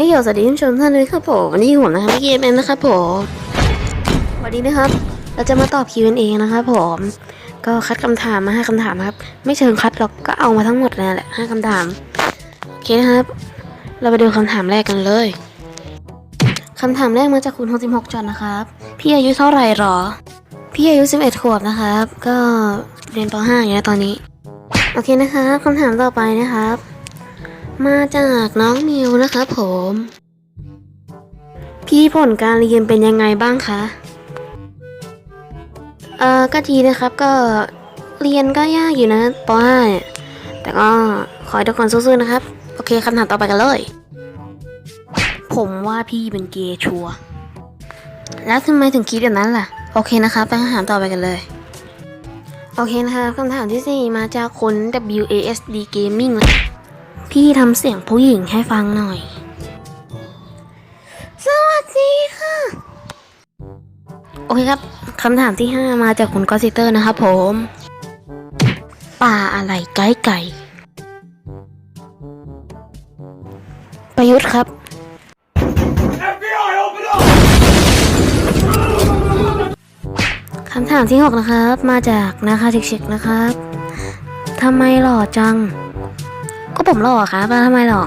ให้ยสวัสดีท่านผู้ชมท่านเลยครับผมวันนี้ผมนะครับพี่เกมเองนะครับผมวันนี้นะครับ เราจะมาตอบ Q&A นะครับผมก็คัดคำถามมาห้าคำถามครับ ไม่เชิงคัดหรอกก็เอามาทั้งหมดเลยแหละห้าคำถามโอเคนะครับ เราไปดูคำถามแรกกันเลยคำถามแรกมาจากคุณ66จันนะครับ พี่อายุเท่าไหร่หรอ พี่อายุ 11 ขวบนะครับ ก็เรียนป .5 อย่างเงี้ตอนนี้โอเคนะครับคำถามต่อไปนะครับ มาจากน้องมิวนะครับผม พี่ผลการเรียนเป็นยังไงบ้างคะ เออก็ดีนะครับก็เรียนก็ยากอยู่นะป .5 เนี่ยแต่ก็ขอให้ทุกคนสู้ๆนะครับ โอเคคำถามต่อไปกันเลย ผมว่าพี่เป็นเกย์ชัวแล้วทำไมถึงคิดแบบนั้นล่ะ โอเคนะครับไปคำถามต่อไปกันเลยโอเคนะครับคำถามที่สี่มาจากคน WASD Gaming นะ พี่ทำเสียงผู้หญิงให้ฟังหน่อย สวัสดีค่ะ โอเคครับคำถามที่ห้ามาจากคุณกอซิเตอร์นะครับผมป่าอะไรไก่ไก่ ประยุทธ์ครับ FBI, open up! คำถามที่ 6 นะครับ มาจากนาคาชิกชิกนะครับทำไมหล่อจังก็ ผมหล่อครับแล้วทำไมหล่อ